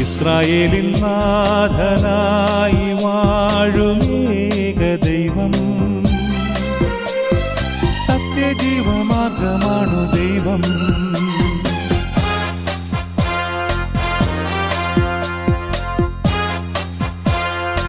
ഇസ്രായേലിൽ നാഥനായി വാഴുമേക ദൈവം. സത്യജീവമാർഗമാണു ദൈവം.